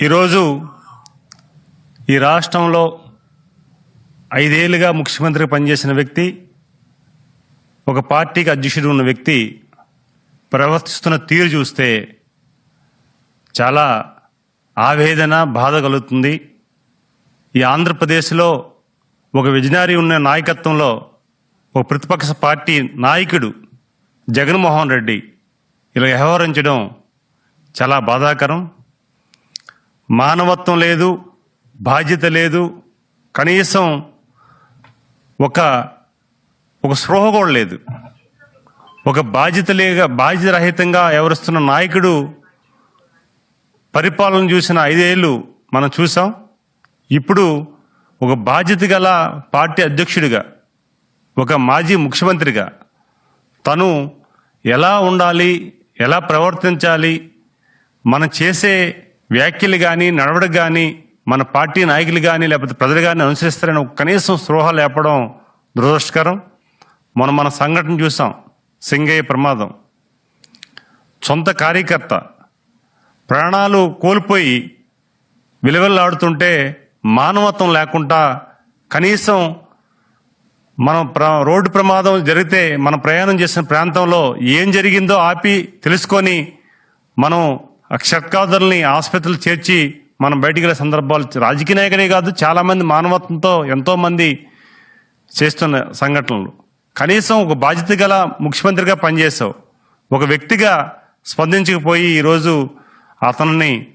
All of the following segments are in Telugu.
ఈరోజు ఈ రాష్ట్రంలో ఐదేళ్ళుగా ముఖ్యమంత్రిగా పనిచేసిన వ్యక్తి ఒక పార్టీకి అధ్యక్షుడు ఉన్న వ్యక్తి ప్రవర్తిస్తున్న తీరు చూస్తే చాలా ఆవేదన బాధ కలుగుతుంది. ఈ ఆంధ్రప్రదేశ్లో ఒక విజనరీ ఉన్న నాయకత్వంలో ఒక ప్రతిపక్ష పార్టీ నాయకుడు జగన్మోహన్ రెడ్డి ఇలా వ్యవహరించడం చాలా బాధాకరం. మానవత్వం లేదు బాధ్యత లేదు కనీసం ఒక ఒక స్పృహ కూడా లేదు. ఒక బాధ్యత లేక బాధ్యతరహితంగా ఎవరిస్తున్న నాయకుడు పరిపాలన చూసిన ఐదేళ్ళు మనం చూసాం. ఇప్పుడు ఒక బాధ్యత గల పార్టీ అధ్యక్షుడిగా ఒక మాజీ ముఖ్యమంత్రిగా తను ఎలా ఉండాలి ఎలా ప్రవర్తించాలి మనం చేసే వ్యాఖ్యలు కానీ నడవడిక కానీ మన పార్టీ నాయకులు కానీ లేకపోతే ప్రజలు కానీ అనుసరిస్తారని కనీసం స్పృహ లేపడం దురదృష్టకరం. మనం మన సంఘటన చూసాం. సింగయ్య ప్రమాదం. సొంత కార్యకర్త ప్రాణాలు కోల్పోయి విలువలాడుతుంటే మానవత్వం లేకుండా కనీసం మనం ప్ర రోడ్డు ప్రమాదం జరిగితే మనం ప్రయాణం చేసిన ప్రాంతంలో ఏం జరిగిందో ఆపి తెలుసుకొని మనం క్షత్కాదుల్ని ఆసుపత్రులు చేర్చి మనం బయటికి వెళ్ళే సందర్భాలు రాజకీయ నాయకుడే కాదు చాలామంది మానవత్వంతో ఎంతోమంది చేస్తున్న సంఘటనలు. కనీసం ఒక బాధ్యత గల ముఖ్యమంత్రిగా పనిచేసావు. ఒక వ్యక్తిగా స్పందించకపోయి ఈరోజు అతన్ని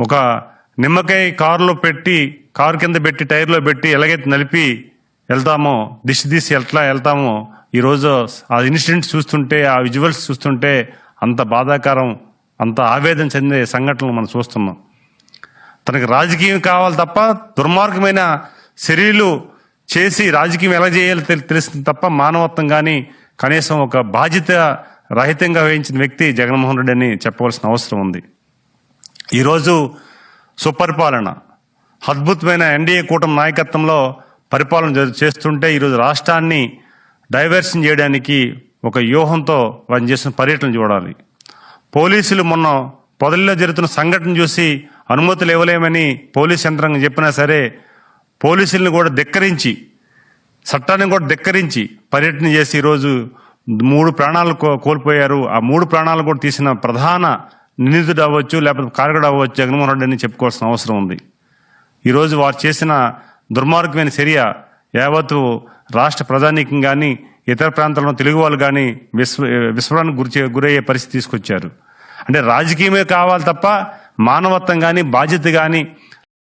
ఒక నిమ్మకాయ కారులో పెట్టి కారు కింద పెట్టి టైర్లో పెట్టి ఎలాగైతే నలిపి వెళ్తామో దిశ తీసి ఎట్లా వెళ్తామో ఈరోజు ఆ ఇన్సిడెంట్ చూస్తుంటే ఆ విజువల్స్ చూస్తుంటే అంత బాధాకరం అంత ఆవేదన చెందే సంఘటనలు మనం చూస్తున్నాం. తనకి రాజకీయం కావాలి తప్ప దుర్మార్గమైన చర్యలు చేసి రాజకీయం ఎలా చేయాలో తెలి- తెలిసింది తప్ప మానవత్వం కానీ కనీసం ఒక బాధ్యత రహితంగా వహించిన వ్యక్తి జగన్మోహన్ రెడ్డి అని చెప్పవలసిన అవసరం ఉంది. ఈరోజు సుపరిపాలన అద్భుతమైన ఎన్డీఏ కూటమి నాయకత్వంలో పరిపాలన చేస్తుంటే ఈరోజు రాష్ట్రాన్ని డైవర్షన్ చేయడానికి ఒక వ్యూహంతో వారిని చేసిన పర్యటన చూడాలి. పోలీసులు మొన్న పొదల్లో జరుగుతున్న సంఘటన చూసి అనుమతులు ఇవ్వలేమని పోలీస్ యంత్రాంగం చెప్పినా సరే పోలీసుల్ని కూడా ధిక్కరించి చట్టాన్ని కూడా ధిక్కరించి పర్యటన చేసి ఈరోజు మూడు ప్రాణాలు కో- కోల్పోయారు. ఆ మూడు ప్రాణాలు కూడా తీసిన ప్రధాన నిందితుడు అవ్వచ్చు లేకపోతే కారకుడు అవ్వచ్చు జగన్మోహన్ రెడ్డి అని చెప్పుకోవాల్సిన అవసరం ఉంది. ఈరోజు వారు చేసిన దుర్మార్గమైన చర్య యావత్తు రాష్ట్ర ప్రజానీకం కానీ ఇతర ప్రాంతాల్లో తెలుగు వాళ్ళు కానీ విస్మ విస్మరణకు గురి గురయ్యే పరిస్థితి తీసుకొచ్చారు. అంటే రాజకీయమే కావాలి తప్ప మానవత్వం కానీ బాధ్యత కానీ